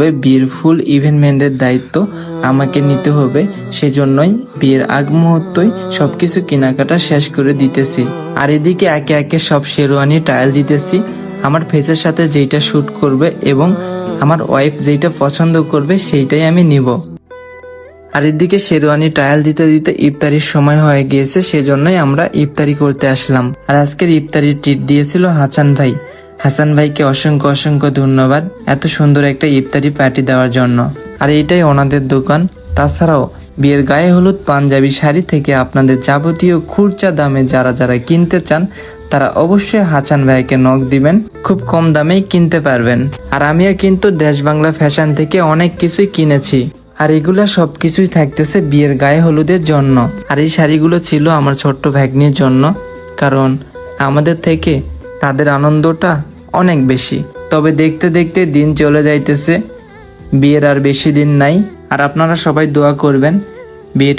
তবে বিয়ের ফুল ইভেন্টমেন্টের দায়িত্ব আমাকে নিতে হবে, সেজন্যই বিয়ের আগ মুহূর্তই সবকিছু কেনাকাটা শেষ করে দিতেছি। আর এদিকে একে একে সব শেরওয়ানি টায়াল দিতেছি, আমার ফেসের সাথে যেইটা শুট করবে এবং আমার ওয়াইফ যেইটা পছন্দ করবে সেইটাই আমি নিব। আর এদিকে শেরওয়ানি টায়াল দিতে দিতে ইফতারির সময় হয়ে গিয়েছে, সেজন্যই আমরা ইফতারি করতে আসলাম। আর আজকের ইফতারির ট্রিট দিয়েছিল হাসান ভাই। হাসান ভাইকে অসংখ্য অসংখ্য ধন্যবাদ এত সুন্দর একটা ইফতারি পার্টি দেওয়ার জন্য। আর এটাই ওনাদের দোকান। তাছাড়াও বিয়ের গায়ে হলুদ পাঞ্জাবি শাড়ি থেকে আপনাদের যাবতীয় খুরচা দামে যারা যারা কিনতে চান, তারা অবশ্যই হাসান ভাইকে নখ দিবেন। খুব কম দামেই কিনতে পারবেন। আর আমিও কিন্তু দেশ বাংলা ফ্যাশন থেকে অনেক কিছুই কিনেছি। আর এগুলা সবকিছুই থাকতেছে বিয়ের গায়ে হলুদের জন্য। আর এই শাড়িগুলো ছিল আমার ছোট্ট ভাগ্নির জন্য। কারণ আমাদের থেকে তাদের আনন্দটা অনেক বেশি। তবে দেখতে দেখতে দিন চলে যাইতেছে। বিয়ের আর বেশি দিন নাই। আর আপনারা সবাই দোয়া করবেন